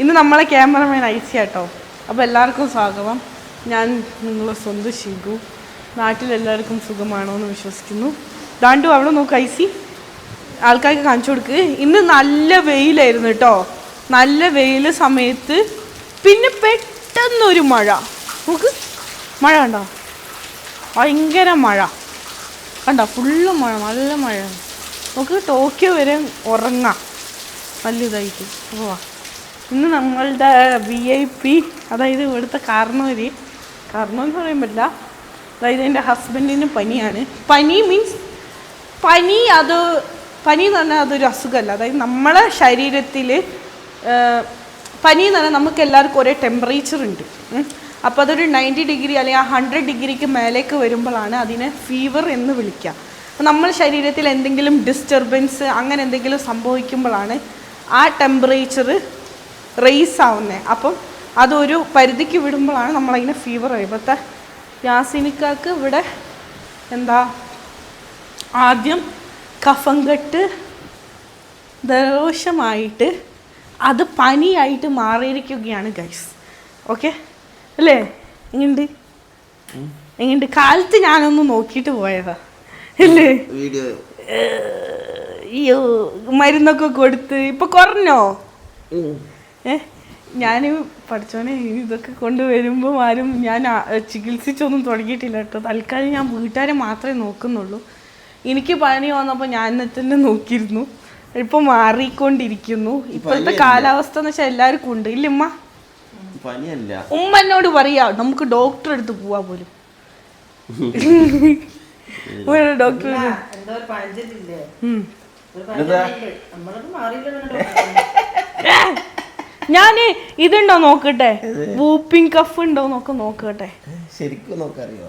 ഇന്ന് നമ്മളെ cameraman IC കേട്ടോ അപ്പോൾ എല്ലാവർക്കും സ്വാഗതം. ഞാൻ നിങ്ങളെ സ്വന്തം ശിഖു നാട്ടിലെല്ലാവർക്കും സുഖമാണോ എന്ന് വിശ്വസിക്കുന്നു. ദാണ്ടു അവിടെ നോക്ക് ഐസി. ആൾക്കാർക്ക് കാണിച്ചു കൊടുക്ക്. ഇന്ന് നല്ല വെയിലായിരുന്നു കേട്ടോ നല്ല വെയിൽ സമയത്ത്. പിന്നെ പെട്ടെന്നൊരു മഴ. നോക്ക്. മഴ കണ്ടോ? ഭയങ്കര മഴ. കണ്ടോ? ഫുള്ള് മഴ നല്ല മഴ നമുക്ക് ടോക്കിയോ വരെ ഉറങ്ങാം. നല്ല ഇതായിട്ട്. അപ്പോൾ ഇന്ന് നമ്മളുടെ വി ഐ പി അതായത് ഇവിടുത്തെ കാരണവര് കാർണോ എന്ന് പറയാൻ പറ്റില്ല. അതായത് എന്റെ ഹസ്ബൻഡിന് പനിയാണ്. പനി മീൻസ് പനി അത് പനി എന്ന് പറഞ്ഞാൽ അതൊരു അസുഖമല്ല. അതായത് നമ്മളെ ശരീരത്തിൽ പനി എന്ന് പറഞ്ഞാൽ നമുക്ക് എല്ലാവർക്കും ഒരേ ടെമ്പറേച്ചർ ഉണ്ട്. അപ്പോൾ അതൊരു നയന്റി ഡിഗ്രി അല്ലെങ്കിൽ ആ ഹൺഡ്രഡ് ഡിഗ്രിക്ക് മേലേക്ക് വരുമ്പോഴാണ് അതിനെ ഫീവർ എന്ന് വിളിക്കുക. അപ്പോൾ നമ്മൾ ശരീരത്തിൽ എന്തെങ്കിലും ഡിസ്റ്റർബൻസ് അങ്ങനെ എന്തെങ്കിലും സംഭവിക്കുമ്പോഴാണ് ആ ടെമ്പറേച്ചർ റേസ് ആവുന്നത് അപ്പം അതൊരു പരിധിക്ക് വിടുമ്പോഴാണ് നമ്മളതിനെ ഫീവർ ഇപ്പോഴത്തെ യാസിനിക്കാക്ക് ഇവിടെ എന്താ ആദ്യം കഫം കെട്ട് ദോഷമായിട്ട് അത് പനിയായിട്ട് മാറിയിരിക്കുകയാണ് ഗൈസ് ഓക്കെ അല്ലേ? എങ്ങനെയുണ്ട്? എങ്ങനെയുണ്ട്? കാലത്ത് ഞാനൊന്ന് നോക്കിയിട്ട് പോയതാ. അല്ലേ? അയ്യോ മരുന്നൊക്കെ കൊടുത്ത്. ഇപ്പൊ കുറഞ്ഞോ? ഞാൻ പഠിച്ചോനെ ഇനി ഇതൊക്കെ കൊണ്ടുവരുമ്പോൾ ആരും ഞാൻ ചികിത്സിച്ചൊന്നും തുടങ്ങിയിട്ടില്ല കേട്ടോ. തൽക്കാലം ഞാൻ വീട്ടുകാരെ മാത്രമേ നോക്കുന്നുള്ളൂ. എനിക്ക് പനി വന്നപ്പോൾ ഞാൻ തന്നെ നോക്കിയിരുന്നു. ഇപ്പൊ മാറിക്കൊണ്ടിരിക്കുന്നു. ഇപ്പോഴത്തെ കാലാവസ്ഥ എന്ന് വെച്ചാൽ എല്ലാവർക്കും ഉണ്ട്. ഇല്ല ഉമ്മ? പനിയല്ല. ഉമ്മ എന്നോട് പറയാ നമുക്ക് ഡോക്ടറെ അടുത്ത് പോവാ പോലും. ഡോക്ടർ ഒരു ഒരു ഞാൻ ഇതുണ്ടോ നോക്കട്ടെ? വൂപ്പിംഗ് കഫ് ഉണ്ടോ നോക്ക നോക്കട്ടെ. ശരിക്കും നോക്കറിയോ?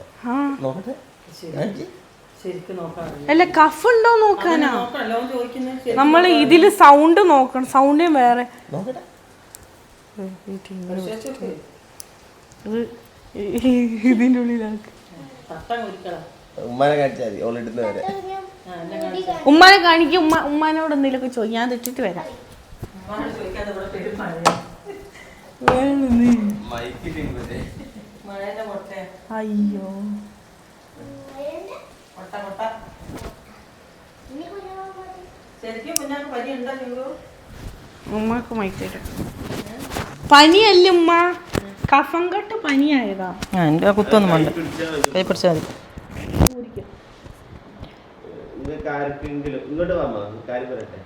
അല്ല കഫ് ഉണ്ടോ നോക്കാനാ? നമ്മൾ ഇതിൽ സൗണ്ട് നോക്കണം സൗണ്ട് വേറെ. ഇതിന്റെ ഉള്ളിലാക്ക്. ഉമ്മാനെ കാണിച്ചാൽ മതി ഓളിടുന്ന വരെ. ഉമ്മാനെ കാണിക്കും ഉമ്മ ഉമ്മാനോട് എന്തെങ്കിലുമൊക്കെ ചോദിക്കും ഞാൻ തെറ്റിട്ട് വരാം. അയ്യോ. ഉമ്മക്ക് മൈക്കിട്ട് പനിയല്ല ഉമ്മ? കഫം കെട്ട് പനിയായതാ എന്റെ കുത്തൊന്നും വേണ്ട. കൈ പിടിച്ചാൽ മതി. ഇങ്ങോട്ട് വാ കാര്യം പറയട്ടെ.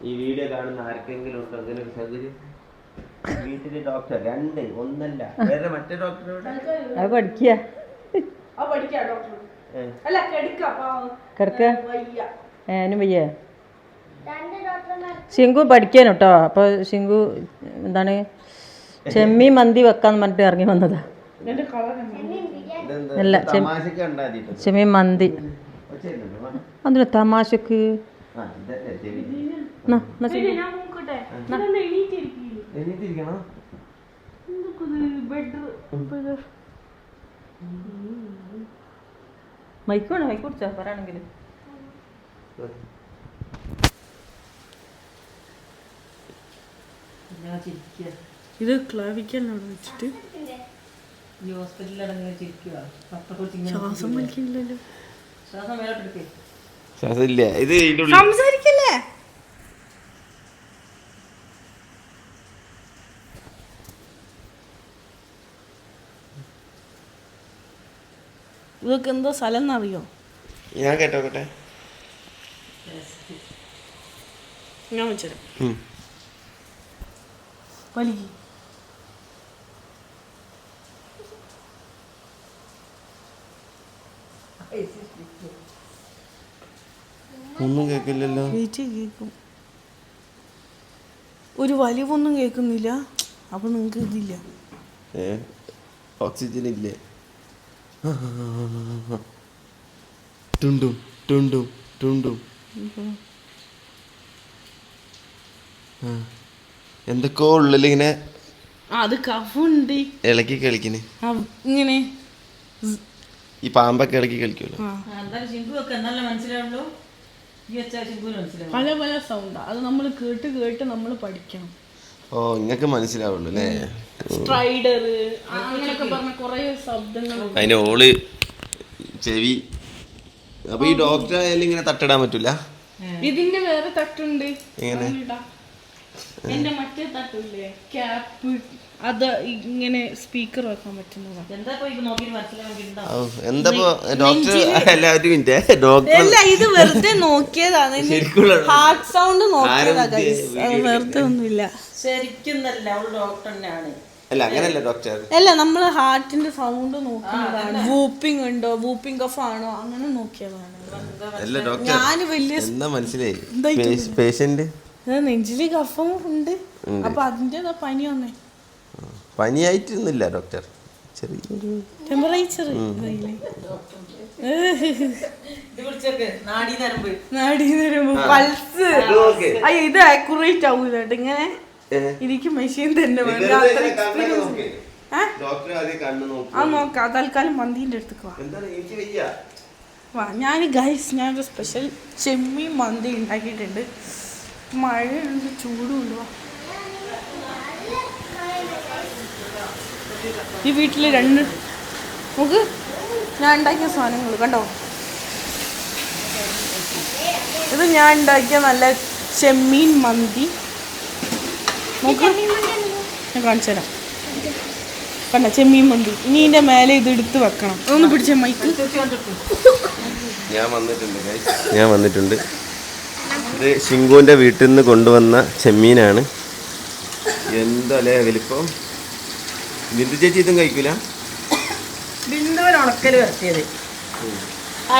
ഈ വീഡിയോ കാണുന്ന ആർക്കെങ്കിലും ഉണ്ടോ? അങ്ങനെ ഒരു സൗകര്യം? വീട്ടിൽ ഡോക്ടർ രണ്ട് ഒന്നല്ല. വേറെ മറ്റേ ഡോക്ടറോട് അത് പഠിക്കുക ആ പഠിക്കാ ഡോക്ടർ അല്ല കെടുക്ക കിടക്ക? വയ്യ. ശിങ്കു പഠിക്കാൻ കേട്ടോ അപ്പൊ ശിങ്കു എന്താണ്? ചെമ്മി മന്തി വെക്കാന്ന് പറഞ്ഞിട്ട് ഇറങ്ങി വന്നതാ. അല്ല, ചെം- തമാശക്ക് ഉണ്ടാതിട്ട് ചെമ്മീൻ മന്തി. അതിന് തമാശക്ക്. മൈക്ക് വേണോ? മൈക്ക് കുടിച്ചോ? പറയാണെങ്കിൽ. ഇത് ക്ലാവിക്കാനാണ് വെച്ചിട്ട്. ഈ ഹോസ്പിറ്റലിൽ ശ്വാസം വലിക്കില്ലല്ലോ ശ്വാസം മേലോട്ടെടുക്കേ ശ്വാസമില്ല ഇത് ഇതിന്റെ ഉള്ളിൽ സംസാരിക്കല്ലേ ഇതൊക്കെ എന്തോ സ്ഥലം എന്നറിയോ ഞാൻ കേട്ടോക്കട്ടെ. ഞാൻ വെച്ചുതരാം. വലിക്ക്. ഒന്നും കേക്കില്ലല്ലോ. ചേച്ചി കേൾക്കും ഒരു വലിവൊന്നും കേക്കുന്നില്ല. അപ്പൊ നിങ്ങക്ക് ഇതില്ല. ഓക്സിജൻ ഇല്ലേ ടുണ്ടും ടുണ്ടും ടുണ്ടും. ആ. എന്തൊക്കെയോ ഉള്ളിലിങ്ങനെ ആ അത് കഫുണ്ട്. ഇളക്കി കളിക്കണ്. ആ, ഇങ്ങനെ. ഈ പാമ്പൊക്കെ ഇളക്കി കളിക്കുമല്ലോ പല പല സൗണ്ടാ അത് നമ്മൾ കേട്ട് കേട്ട് നമ്മൾ പഠിക്കണം. ഓ നിങ്ങക്ക് മനസ്സിലാവുള്ളൂ അല്ലേ സ്ട്രൈഡർ അങ്ങനെയൊക്കെ പറഞ്ഞ കുറെ ശബ്ദങ്ങൾ അതിന്റെ ഓൾ ചെവി. അപ്പൊ ഈ ഡോക്ടർ ആയാലും ഇങ്ങനെ തട്ടിടാൻ പറ്റൂല? ഇതിന്റെ വേറെ തട്ടുണ്ട്. എങ്ങനെ? എന്റെ മറ്റേ തട്ടില്ലേ ക്യാപ്പ്. അത് ഇങ്ങനെ സ്പീക്കർ വെക്കാൻ പറ്റുന്നതാണ് എന്താ ഇപ്പൊ ഇത് നോക്കിയിട്ട് മനസ്സിലാവുന്നുണ്ടോ ഔ, എന്താ ഡോക്ടർ എല്ലാവരും മിനിറ്റ് ഡോക്ടർ അല്ല ഇത് വെറുതെ നോക്കിയതാണ് ഹാർട്ട് സൗണ്ട് വെറുതെ ഒന്നുമില്ല. ശരിക്കും നല്ല ഡോക്ടർ തന്നെയാണ്. അല്ല അങ്ങനല്ല ഡോക്ടർ അല്ല നമ്മൾ ഹാർട്ടിന്റെ സൗണ്ട് നോക്കുന്നതാണ്. വൂപ്പിംഗ് ഉണ്ടോ വൂപ്പിംഗ് കഫ് ആണോ അങ്ങനെ നോക്കിയതാണ്. അല്ല ഡോക്ടർ ഞാൻ വലിയ എന്താ മനസ്സിലായി? പേഷ്യന്റ് നെഞ്ചിൽ കഫം ഉണ്ട്. അപ്പൊ അതിന്റെ പനി വന്നേ. പനിയായിട്ടൊന്നുമില്ല ഡോക്ടർ. ചെറിയൊരു ടെമ്പറേച്ചർ ഇത് വിളിച്ചോക്ക് നാടി നരമ്പ് പൾസ്. ഓക്കെ അയ്യോ ഇത് ആക്യുറേറ്റ് ആവൂല കേട്ടോ ഇങ്ങനെ എനിക്ക് മെഷീൻ തന്നെ വേണ്ട അത്ര എക്സ്പീരിയൻസ് ആ? നോക്കാം. തൽക്കാലം മന്തിന്റെ അടുത്തേക്ക് വാ. ഞാൻ ഗൈസ് ഞാനൊരു സ്പെഷ്യൽ ചെമ്മീൻ മന്തി ഉണ്ടാക്കിയിട്ടുണ്ട്. മഴയുണ്ട് ചൂടുണ്ട് വാ. ഈ വീട്ടിൽ രണ്ട് നമുക്ക് ഞാൻ ഉണ്ടാക്കിയ സാധനങ്ങൾ കണ്ടോ? ഇത് ഞാൻ ഉണ്ടാക്കിയ നല്ല ചെമ്മീൻ മന്തി. നമുക്ക് ഞാൻ കാണിച്ചു തരാം. കണ്ട? ചെമ്മീൻ മന്തി. ഇനി ഇതിന്റെ മേലെ ഇത് എടുത്ത് വെക്കണം. ഒന്ന് പിടിച്ച മൈക്ക്. ഞാൻ വന്നിട്ടുണ്ട്. ഞാൻ വന്നിട്ടുണ്ട്. ഇത് ശിങ്കുവിന്റെ വീട്ടിൽ നിന്ന് കൊണ്ടുവന്ന ചെമ്മീനാണ്. എന്താ അല്ലേ വലിപ്പം? ബിന്ദു ചേച്ചി ഇതും കഴിക്കൂല? ബിന്ദുവിന് ഉണക്കൽ വരട്ടിയത്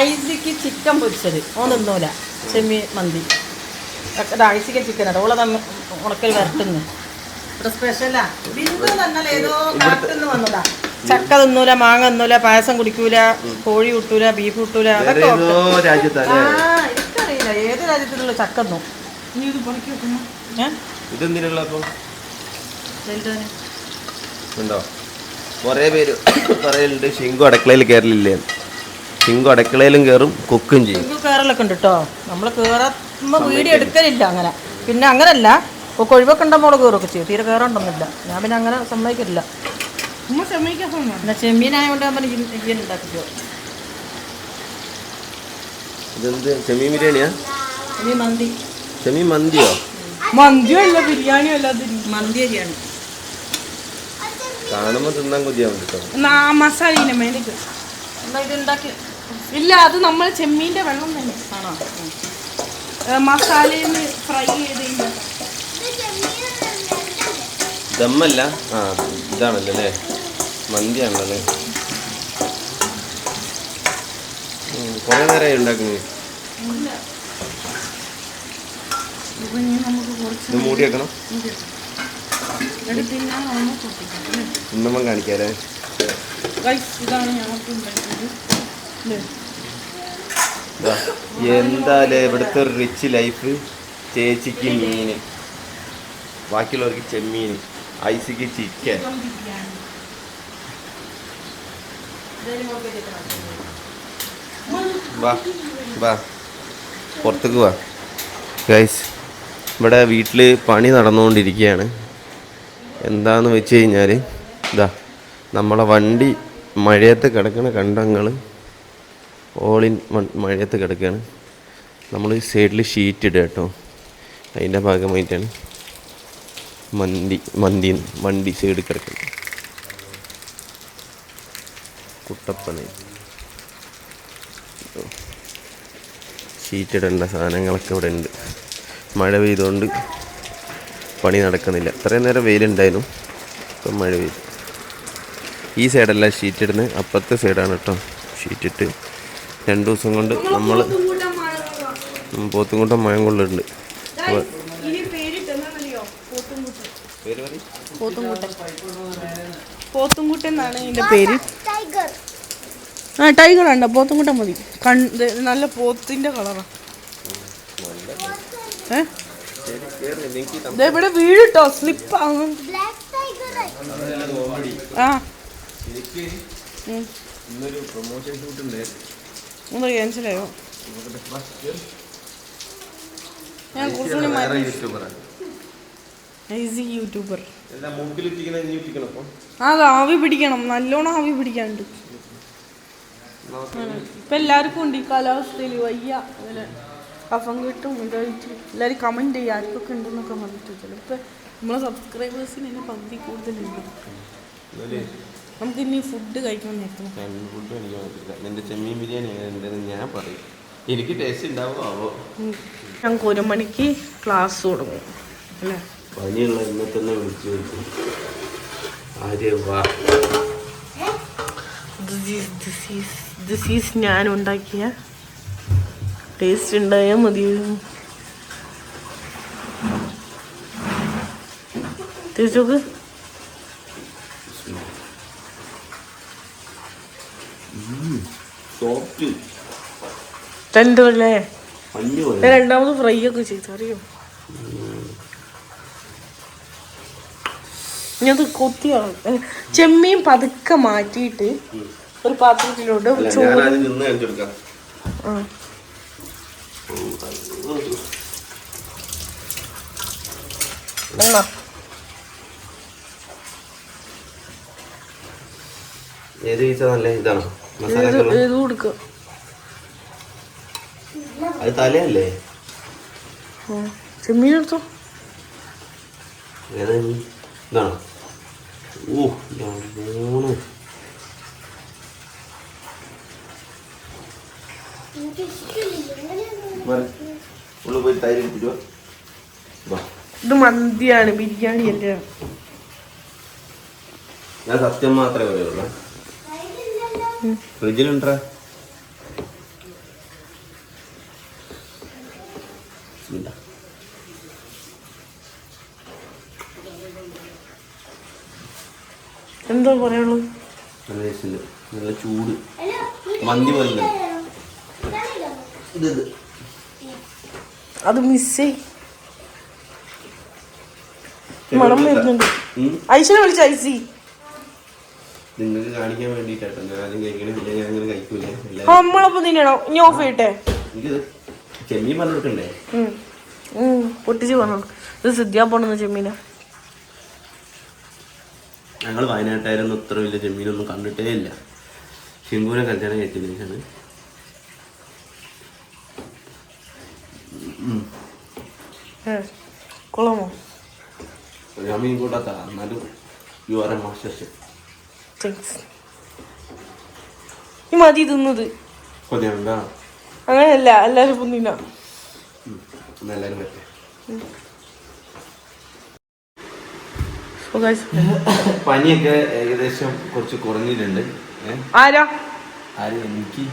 ഐസിക്ക് ചിക്കൻ പൊരിച്ചത്. ഓന്നൊന്നുമില്ല തിന്നൂല. ചെമ്മി മന്തി. ഐസിക്ക് ചിക്കൻ ആണ് ഓളെ തന്നെ ഉണക്കൽ വരട്ടുന്നു ഇവിടെ സ്പെഷ്യലാ ബിന്ദു തന്നാൽ ഏതോ കാട്ടുന്നു വന്നതാ. ചക്ക തിന്നൂല മാങ്ങ തിന്നൂല പായസം കുടിക്കൂല കോഴി കിട്ടൂല ബീഫ് കിട്ടൂല അതൊക്കെ എനിക്കറിയില്ല. ഏത് രാജ്യത്തിലുള്ള ചക്ക തിന്നു? ഇനി ഇത് വെക്കണം ഏഹ് ഇതെന്തിനുള്ള അപ്പം വലുതാണ് ഉണ്ടോ? കുറേ പേര് പറയലുണ്ട് ശിങ്കു അടുക്കളയിൽ കയറലില്ലേ ശിങ്കു അടുക്കളയിലും കയറും കുക്കും ചെയ്യും. കയറലൊക്കെ ഉണ്ട് കേട്ടോ നമ്മൾ കയറുമ്പോൾ വീടി എടുക്കലില്ല അങ്ങനെ. പിന്നെ അങ്ങനല്ല ഇപ്പോൾ ഒഴിവൊക്കെ ഉണ്ടോ മോൾ കയറൊക്കെ ചെയ്യും. തീരെ കയറണ്ടൊന്നുമില്ല ഞാൻ പിന്നെ അങ്ങനെ സമ്മതിക്കില്ല പിന്നെ ചെമ്മീനായതുകൊണ്ട് ഞാൻ ഉണ്ടാക്കിക്കോ. ഇതെന്ത്? ചെമ്മീൻ ബിരിയാണിയാ? മന്തി. ചെമ്മീൻ മന്തിയോ? മന്തിയോ അല്ല ബിരിയാണിയോ അല്ല അത് മന്തി അരിയാണ് കാണുമ്പോൾ തിന്നാൻ കൊതിയാവും കേട്ടോ മസാലയില്ല മേലേക്ക് എന്നാ ഇത് ഉണ്ടാക്കി ഇല്ല അത് നമ്മൾ ചെമ്മീന്റെ വെള്ളം തന്നെ. ആണോ? മസാലയിൽ ഫ്രൈ ചെയ്ത് ദമ്മല്ല? ആ ഇതാണല്ലോ അല്ലേ? മന്തിയാണല്ലോ അല്ലേ? കുറേ നേരമായി ഉണ്ടാക്കുന്നത് ഇത് മൂടി വെക്കണം. പൊട്ടിക്കാം കാണിക്കാല്ലേ ഇതാണ് ഞങ്ങൾക്ക് ഇവിടുത്തെ ഒരു റിച്ച് ലൈഫ് ചേച്ചിക്ക് മീൻ ബാക്കിയുള്ളവർക്ക് ചെമ്മീൻ ഐസിക്ക് ചിക്കൻ വാ വാ. പുറത്തേക്ക് വാ. ഗൈസ് ഇവിടെ വീട്ടിൽ പണി നടന്നുകൊണ്ടിരിക്കുകയാണ്. എന്താന്ന് വെച്ച് കഴിഞ്ഞാൽ ഇതാ നമ്മളെ വണ്ടി മഴയത്ത് കിടക്കണ കണ്ടങ്ങൾ ഓൾ ഇൻ മഴയത്ത് കിടക്കുകയാണ് നമ്മൾ ഈ സൈഡിൽ ഷീറ്റ് ഇടുക കേട്ടോ. അതിന്റെ ഭാഗമായിട്ടാണ് മന്തി മന്തി വണ്ടി സൈഡിൽ കിടക്കുന്നത് കുട്ടപ്പന. ഷീറ്റ് ഇടേണ്ട സാധനങ്ങളൊക്കെ ഇവിടെ ഉണ്ട് മഴ പെയ്തുകൊണ്ട് പണി നടക്കുന്നില്ല. ഇത്രയും നേരം വെയിലുണ്ടായിരുന്നു. ഇപ്പം മഴ പെയ്തു. ഈ സൈഡല്ല ഷീറ്റ് ഇടുന്നത് അപ്പുറത്തെ സൈഡാണ് കേട്ടോ ഷീറ്റ് ഇട്ട്. രണ്ട് ദിവസം കൊണ്ട് നമ്മൾ പോത്തുംകൂട്ടം മയം കൊള്ളുന്നുണ്ട് അപ്പോൾ പോത്തുംകുട്ടൻ എന്നാണ് ഇതിന്റെ പേര്. ആ ടൈഗർ ഉണ്ടോ പോത്തുംകുട്ടൻ മതി. കണ്ട് നല്ല പോത്തിന്റെ കളറാ. ഏഹ് ഇവിടെ വീഴിട്ടോ സ്ലിപ്പ് ആകും ആ. ഇന്നൊരു പ്രൊമോഷൻ ഷൂട്ട് ക്യാൻസലായോ ഞാൻ ഈസി യൂട്യൂബർ അത് ആവി പിടിക്കണം. നല്ലോണം ആവി പിടിക്കാണ്ട് ഇപ്പൊ എല്ലാവർക്കും ഉണ്ട് ഈ കാലാവസ്ഥയിൽ വയ്യ. അങ്ങനെ. കഫം കിട്ടും ഇതായിട്ട് എല്ലാവരും കമന്റ് ചെയ്യുക. ആർക്കൊക്കെ ഉണ്ടെന്നൊക്കെ പറഞ്ഞിട്ട് ചിലപ്പോൾ നമ്മളെ സബ്സ്ക്രൈബേഴ്സിന് എന്നെ പകുതി കൂടുതലുണ്ട്. നമുക്ക് ഇനി ഫുഡ് കഴിക്കാൻ ഫുഡ് എനിക്ക് നിന്റെ ചെമ്മീൻ ബിരിയാണി ഞാൻ പറയും. എനിക്ക് ടേസ്റ്റ് ഉണ്ടാവുമോ ആവോ? ഞങ്ങൾക്ക് ഒരു മണിക്ക് ക്ലാസ് തുടങ്ങും. അല്ലേ? പനിയുള്ള തന്നെ വിളിച്ചു ആര്യ വാ. ദിസ് ഈസ് ഞാൻ ഉണ്ടാക്കിയ ടേസ്റ്റ് ഉണ്ടായാൽ മതി. തിരിച്ചോക്ക് ഞാൻ രണ്ടാമത് ഫ്രൈ ഒക്കെ ചെയ്തു അറിയോ? ഞാനത് കൊത്തിയാണ് ചെമ്മീൻ പതുക്കെ മാറ്റിയിട്ട് ഒരു പാത്രത്തിലോട്ട് ചോറ്. ആ. എന്നാ ഏത് പീസ നല്ല ഇതാണോ? മസാല ഉള്ള? അത് തലയല്ലേ? ചെമ്മീൻ എടുത്തോ? ഏതാ? ഇതാണോ? ഓ മൂന്ന്. ഉള്ളു പോയി തൈര് എടുത്തിട്ട് വാ. ഇത് മന്തിയാണ് ബിരിയാണി അല്ലേ? ഞാൻ സത്യം മാത്രമേ പറയുള്ളൂ. ഫ്രിഡ്ജിലുണ്ടാ? എന്താ പറയുള്ളൂ? നല്ല നല്ല ചൂട്. മന്തി പോലെ. ഇത് ഇത്. അത് മിസ്സേ മണം വരുന്നുണ്ട്. ഐശ്വര്യ വിളിച്ച ഐസി നിങ്ങൾക്ക് കാണിക്കാൻ വേണ്ടിട്ടാട്ടോ ഞാൻ ആദ്യം കഴിക്കണേ പിന്നെ ഞാൻ അങ്ങനെ കഴിക്കൂല. എല്ലാവരും തിന്നണോ ഇനി ഓഫ് ചെയ്യട്ടെ? ചെമ്മീൻ പൊട്ടിച്ച് പറഞ്ഞു ഇത് സിദ്ധ്യാ പോണെന്ന് ചെമ്മീന. ഞങ്ങൾ വയനാട്ടായിരുന്നു ഇത്ര വലിയ ചെമ്മീനൊന്നും കണ്ടിട്ടേ ഇല്ല. ശിങ്കുവിനെ കല്യാണം കഴിച്ചതിന് കൊള്ളാമോ? ഞാൻ മീൻ കൂട്ടാത്ത എന്നാലും you are a master chef thanks ഈ മതി തിന്നത്. കൊതിയാണ്ടാ അങ്ങനെയല്ല എല്ലാവരും തിന്നാം എല്ലാവരും പറ്റേ പനിയൊക്കെ ഏകദേശം കുറച്ച് കുറഞ്ഞിട്ടുണ്ട്. ആരാ? ആര്? എനിക്ക്.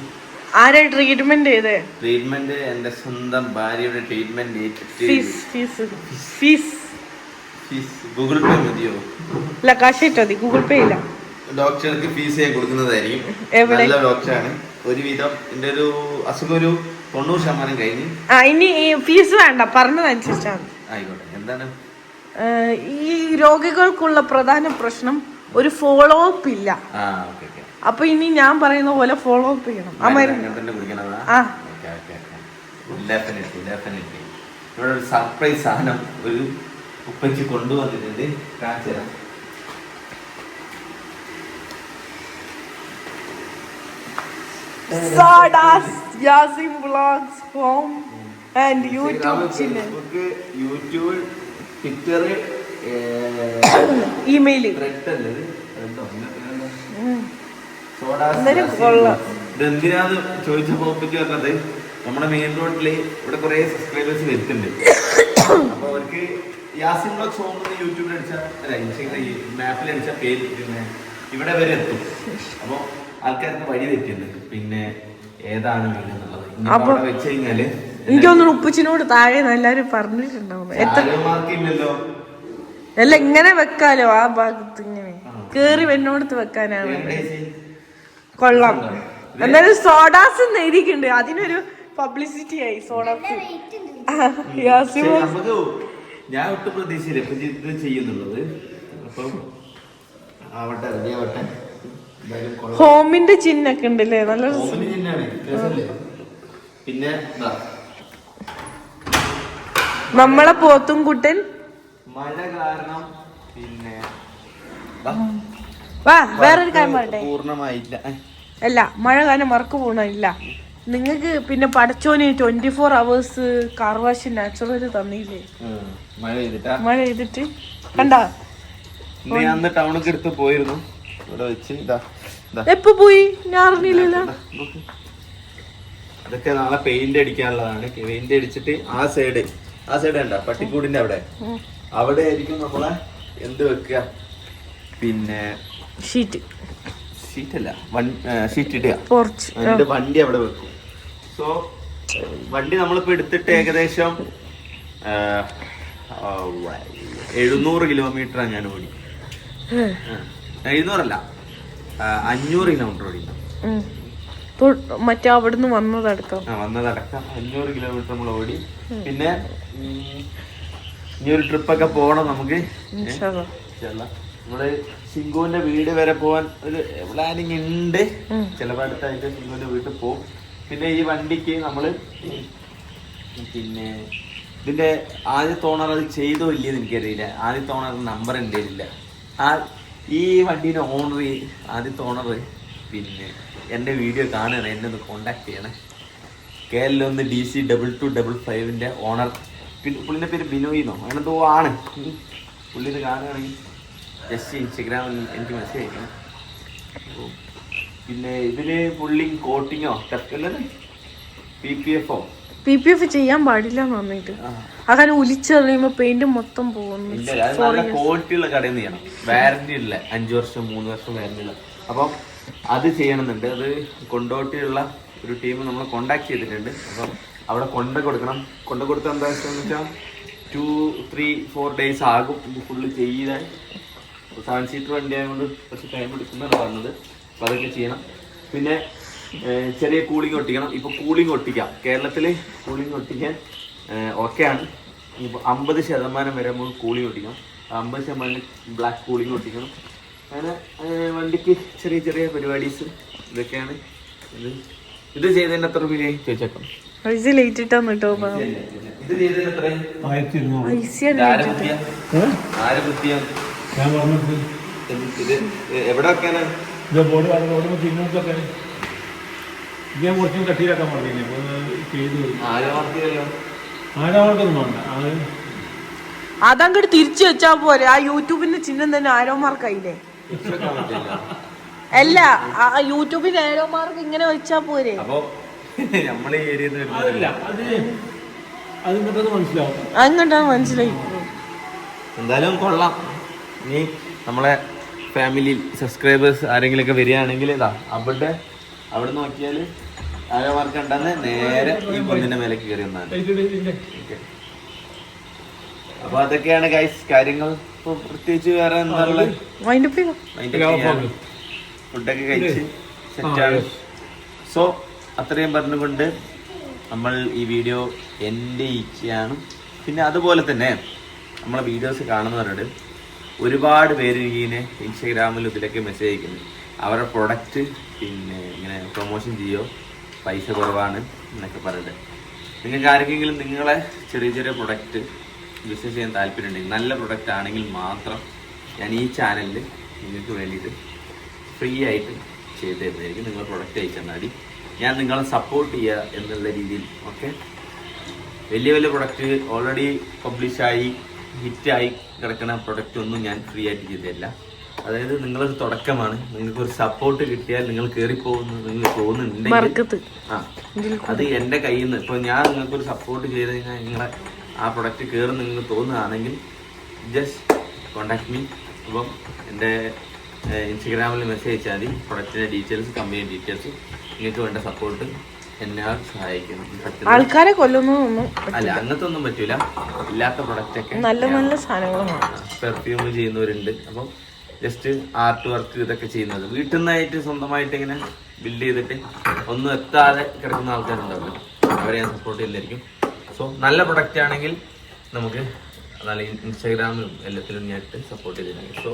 ആരാ ട്രീറ്റ്മെന്റ് ചെയ്തേ? ട്രീറ്റ്മെന്റ് എന്റെ സ്വന്തം ഭാര്യയുടെ treatment fees fees fees fees Google pay മതിയോ? ഇല്ല കാശ് ഇട്ടോ മതി. ഗൂഗിൾ പേ ഇല്ല. ഡോക്ടർക്ക് ഫീസ് ഞാൻ കൊടുക്കുന്നതായിരിക്കും? നല്ല ഡോക്ടറാണ്. ഒരുവിധം എന്റെ ഒരു അസുഖം ഒരു തൊണ്ണൂറ് ശതമാനം കഴിഞ്ഞ്. ആ ഇനി ഈ ഫീസ് വേണ്ട. പറഞ്ഞതനുസരിച്ചാണ്. ആയിക്കോട്ടെ. എന്താണ്? ഈ രോഗികൾക്കുള്ള പ്രധാന പ്രശ്നം ഒരു ഫോളോ അപ്പ് ഇല്ല. ആ ഓക്കെ ഓക്കെ. അപ്പൊ ഇനി ഞാൻ പറയുന്ന പോലെ ഫോളോ അപ്പ് ചെയ്യണം. ആ. മരുന്ന് ഇവിടെ ഒരു സർപ്രൈസ് സാധനം ഒരു ഉപ്പച്ചി കൊണ്ടുവന്നിട്ടുണ്ട്. കാണിച്ചു തരാം. Sawdust Yasin Vlogs home and YouTube channel. നമുക്ക് യൂട്യൂബ് ട്വിറ്റർ ഇമെയിൽ അല്ലേ? Thread ഓ? എന്താ പേരെന്താ? സോഡാ എന്തായാലും സ്ലാഷ് കൊള്ളാം. ഇത് എന്തിനാന്ന് ചോദിച്ചപ്പോ ഉപ്പച്ചി പറഞ്ഞത്? നമ്മുടെ മെയിൻ റോഡിൽ ഇവിടെ കുറെ സബ്സ്ക്രൈബേഴ്സ് വരുന്നുണ്ട്. അപ്പൊ അവർക്ക് യാസിൻ ബ്ലോഗ് സോങ് യൂട്യൂബിൽ അടിച്ചാൽ അല്ല ഇൻസ്റ്റഗ്രാം ഈ മാപ്പിൽ അടിച്ചാൽ പേര് പിന്നെ ഇവിടെ വരെ എത്തും. അപ്പൊ ആൾക്കാർക്ക് വഴി തെറ്റുന്നുണ്ട് പിന്നെ ഏതാണ് എന്നുള്ളത്? അവിടെ വെച്ച് കഴിഞ്ഞാൽ എനിക്ക് തോന്നുന്നു ഉപ്പച്ചിനോട് താഴെ എല്ലാരും പറഞ്ഞിട്ടുണ്ടാവും. എത്ര അല്ല ഇങ്ങനെ വെക്കാലോ ആ ഭാഗത്ത് ഇങ്ങനെ? കേറി എന്നോടത്ത് വെക്കാനാണ് കൊള്ളാം. എന്നാലും സോഡാസ് എഴുതിയിട്ടുണ്ട്. അതിനൊരു പബ്ലിസിറ്റി ആയി സോഡാസ്. ഞാൻ ഒട്ടും പ്രതീക്ഷയില്ല ഇപ്പൊ ഇത് ചെയ്യുന്നുള്ളത്. അപ്പം ആവട്ടെ റെഡി ആവട്ടെ. ഹോമിന്റെ ചിഹ്നൊക്കെ ഉണ്ടല്ലേ? നല്ല പിന്നെ ദാ. നമ്മളെ പോത്തും കുട്ടൻ മഴ കാരണം പിന്നെ ദാ, വാ വേറൊരു കാര്യം പറയട്ടെ. പൂർണമായില്ല. അല്ല മഴ കാരണം വർക്ക് പോണില്ല നിങ്ങക്ക് പിന്നെ പടച്ചോന് twenty four hours car wash natural തന്നില്ലേ? മഴ പെയ്തിട്ടാ? മഴ ചെയ്തിട്ട് കണ്ടാ? അന്ന് ടൗണൊക്കെ എടുത്ത് പോയിരുന്നു. ഇവിടെ വെച്ച് ഇതാ എപ്പോ പോയി? ഞാൻ അറിഞ്ഞില്ലല്ലോ. അതൊക്കെ നാളെ പെയിന്റ് അടിക്കാനുള്ളതാണ്. പെയിന്റ് അടിച്ചിട്ട് ആ സൈഡ് ആ സൈഡ് ഉണ്ടോ പട്ടിക്കൂടിന്റെ അവിടെ. അവിടെ ആയിരിക്കും നമ്മളെ എന്ത് വെക്കുക? പിന്നെ ഷീറ്റ് ഷീറ്റല്ല ഷീറ്റ് ഇടുക. പോർച്ച് എന്നിട്ട് വണ്ടി അവിടെ വെക്കും. സോ വണ്ടി നമ്മളിപ്പോ എടുത്തിട്ട് ഏകദേശം എഴുന്നൂറ് കിലോമീറ്റർ ഞാൻ ഓടി. എഴുന്നൂറല്ല അഞ്ഞൂറ് കിലോമീറ്റർ ഓടി മറ്റേ അവിടുന്ന് വന്നതടക്കം വന്നതടക്കം. അഞ്ഞൂറ് കിലോമീറ്റർ നമ്മൾ ഓടി. പിന്നെ ഇനി ഒരു ട്രിപ്പൊക്കെ പോകണം നമുക്ക്. നമ്മൾ സിംഗുവിന്റെ വീട് വരെ പോവാൻ ഒരു പ്ലാനിങ് ഉണ്ട് ചിലപ്പോൾ അടുത്തായിട്ട് സിംഗുവിന്റെ വീട്ടിൽ പോകും പിന്നെ ഈ വണ്ടിക്ക് നമ്മൾ പിന്നെ ഇതിന്റെ ആദ്യത്തെ ഓണർ അത് ചെയ്തോ ഇല്ലയെന്ന് എനിക്കറിയില്ല. ആദ്യത്തെ ഓണർ നമ്പർ ഇല്ല ആ ഈ വണ്ടീന്റെ ഓണർ ആദ്യത്തെ ഓണർ പിന്നെ എന്റെ വീഡിയോ കാണണം എന്നെ ഒന്ന് കോണ്ടാക്ട് ചെയ്യണേ. കെ എൽ ഒന്ന് D C double two double ഫൈവിന്റെ owner പിന്നെ പുള്ളിന്റെ പേര് ബിനോയിന്നോ? അങ്ങനെ എന്തോ ആണ് പുള്ളിന്റെ കാണുകയാണെങ്കിൽ ജസ്റ്റ് ഇൻസ്റ്റഗ്രാമിൽ എനിക്ക് മെസ്സേജ് അയക്കണം. പിന്നെ ഇതിൽ പുള്ളി കോട്ടിങ്ങോ പി പി എഫോ പി പി എഫ് ചെയ്യാൻ പാടില്ല എന്ന് പറഞ്ഞിട്ട് അങ്ങനെ ഒലിച്ചെറിയുമ്പോ പെയിന്റ് മൊത്തം പോകുന്നു ഇല്ല അത് നല്ല ക്വാളിറ്റി ഉള്ള കടയിൽ നിന്ന് ചെയ്യണം. വാറന്റി ഉള്ള അഞ്ചു വർഷം മൂന്ന് വർഷം വാറന്റി ഉള്ള. അപ്പം അത് ചെയ്യണമെന്നുണ്ട്. അത് കൊണ്ടോട്ടിയുള്ള ഒരു ടീം നമ്മൾ കോണ്ടാക്ട് ചെയ്തിട്ടുണ്ട്. അപ്പം അവിടെ കൊണ്ട കൊടുക്കണം. കൊണ്ട കൊടുത്ത എന്താ വെച്ചാൽ വെച്ചാൽ ടു ത്രീ ഫോർ ഡേയ്സ് ആകും. ഇത് ഫുള്ള് ചെയ്താൽ. സെവൻ സീറ്റർ വണ്ടി ആയതുകൊണ്ട് കുറച്ച് ടൈം എടുക്കുന്നതാണ് പറഞ്ഞത്. അപ്പം അതൊക്കെ ചെയ്യണം. പിന്നെ ചെറിയ കൂളിംഗ് ഒട്ടിക്കണം. ഇപ്പോൾ കൂളിംഗ് ഒട്ടിക്കാം. കേരളത്തിൽ കൂളിംഗ് ഒട്ടിക്കാൻ ഓക്കെയാണ് ഇപ്പോൾ അമ്പത് ശതമാനം വരെ നമ്മൾ കൂളിംഗ് ഒട്ടിക്കണം. അമ്പത് ശതമാനം ബ്ലാക്ക് കൂളിംഗ് ഒട്ടിക്കണം. അങ്ങനെ വണ്ടിക്ക് ചെറിയ ചെറിയ പരിപാടീസ് ഇതൊക്കെയാണ്. ഇത് ഇത് ചെയ്തതിന് എത്ര രൂപ ചോദിച്ചേക്കാം. പൈസ ലേറ്റ് ഇട്ടാന്ന് കേട്ടോ ഇത് ചെയ്തതിന് എത്ര ആയിരത്തി ഇരുന്നൂറ്. പൈസ ഞാൻ പറഞ്ഞിട്ടുണ്ട് ഇത് എവിടെ വെക്കാനാ ഇത് ബോർഡ് ഓടുമ്പോൾ ഞാൻ കുറച്ചും കട്ടിയിലാക്കാൻ പറഞ്ഞില്ലേ? ചെയ്തു വേണ്ട. അതങ്ങോട്ട് തിരിച്ചു വെച്ചാ പോരെ. ആ യൂട്യൂബിന്റെ ചിഹ്നം തന്നെ ആരോ മാർക്കായില്ലേ വെക്കാൻ അല്ല ആ യൂട്യൂബിന്റെ ആരോ മാർക്ക് ഇങ്ങനെ വെച്ചാ പോരെ? അങ്ങോട്ടാണ് മനസ്സിലായി. എന്തായാലും കൊള്ളാം. ഇനി നമ്മളെ ഫാമിലി സബ്സ്ക്രൈബേഴ്സ് ആരെങ്കിലുമൊക്കെ വരികയാണെങ്കിൽ ഇതാ അവിടെ അവിടെ നോക്കിയാൽ ആരോമാർക്ക് ഉണ്ടെന്ന് നേരെ ഈ കുന്നിന്റെ മേലേക്ക് കയറി വന്നാണ് അപ്പൊ അതൊക്കെയാണ് ഗൈസ് കാര്യങ്ങൾ. ഇപ്പൊ പ്രത്യേകിച്ച് വേറെ എന്താ ഉള്ളത്? ഫുഡൊക്കെ കഴിച്ച് സെറ്റാണ് സോ അത്രയും പറഞ്ഞുകൊണ്ട് നമ്മൾ ഈ വീഡിയോ എന്റെ ഇച്ഛയാണ് പിന്നെ അതുപോലെ തന്നെ നമ്മളെ വീഡിയോസ് കാണുന്നവരോട് ഒരുപാട് പേര് ഇങ്ങനെ ഇൻസ്റ്റഗ്രാമിൽ ഇതിലൊക്കെ മെസ്സേജ് അയക്കുന്നു. അവരുടെ പ്രൊഡക്റ്റ് പിന്നെ ഇങ്ങനെ പ്രൊമോഷൻ ചെയ്യോ? പൈസ കുറവാണ് എന്നൊക്കെ പറഞ്ഞിട്ട് നിങ്ങൾക്ക് ആർക്കെങ്കിലും നിങ്ങളെ ചെറിയ ചെറിയ പ്രൊഡക്റ്റ് ബിസിനസ് ചെയ്യാൻ താല്പര്യമുണ്ടെങ്കിൽ നല്ല പ്രൊഡക്റ്റ് ആണെങ്കിൽ മാത്രം ഞാൻ ഈ ചാനലിൽ നിങ്ങൾക്ക് വേണ്ടിയിട്ട് ഫ്രീ ആയിട്ട് ചെയ്ത് തരുന്നതായിരിക്കും. നിങ്ങൾ പ്രൊഡക്റ്റ് അയച്ചാൽ മതി. ഞാൻ നിങ്ങളെ സപ്പോർട്ട് ചെയ്യുക എന്നുള്ള രീതിയിൽ ഓക്കെ വലിയ വലിയ പ്രൊഡക്റ്റ് ഓൾറെഡി പബ്ലിഷായി ഹിറ്റായി കിടക്കുന്ന പ്രൊഡക്റ്റ് ഒന്നും ഞാൻ ഫ്രീ ആയിട്ട് ചെയ്തില്ല അതായത് നിങ്ങളൊരു തുടക്കമാണ്. നിങ്ങൾക്ക് ഒരു സപ്പോർട്ട് കിട്ടിയാൽ നിങ്ങൾ കയറിപ്പോകുന്നു നിങ്ങൾ തോന്നുന്നുണ്ട് ആ അത് എന്റെ കയ്യിൽ നിന്ന് ഇപ്പോൾ ഞാൻ നിങ്ങൾക്ക് ഒരു സപ്പോർട്ട് ചെയ്ത് കഴിഞ്ഞാൽ നിങ്ങളെ ആ പ്രൊഡക്റ്റ് കയറും നിങ്ങൾക്ക് തോന്നുകയാണെങ്കിൽ ജസ്റ്റ് കോണ്ടാക്ട് മീ അപ്പം എന്റെ ഇൻസ്റ്റഗ്രാമിൽ മെസ്സേജ് അയച്ചാൽ മതി. പ്രൊഡക്റ്റിന്റെ ഡീറ്റെയിൽസ് കമ്പനി ഡീറ്റെയിൽസ് നിങ്ങൾക്ക് വേണ്ട സപ്പോർട്ട് എന്നെ സഹായിക്കും ആൾക്കാരെ കൊല്ലുന്നതൊന്നും അല്ല അങ്ങനത്തെ ഒന്നും പറ്റൂല. ഇല്ലാത്ത പ്രൊഡക്റ്റ് ഒക്കെ നല്ല നല്ല സാധനങ്ങളും വേണം പെർഫ്യൂം ചെയ്യുന്നവരുണ്ട്. അപ്പം ജസ്റ്റ് ആർട്ട് വർക്ക് ഇതൊക്കെ ചെയ്യുന്നത്. വീട്ടിൽ നിന്നായിട്ട് സ്വന്തമായിട്ട് ഇങ്ങനെ ബിൽഡ് ചെയ്തിട്ട് ഒന്നും എത്താതെ കിടക്കുന്ന ആൾക്കാരുണ്ടാവില്ല അവരെ ഞാൻ സപ്പോർട്ട് ചെയ്തായിരിക്കും സോ നല്ല പ്രൊഡക്റ്റ് ആണെങ്കിൽ നമുക്ക് നല്ല ഇൻസ്റ്റാഗ്രാമിലും എല്ലാത്തിലും ഞാൻ സപ്പോർട്ട് ചെയ്തിട്ടുണ്ടെങ്കിൽ സോ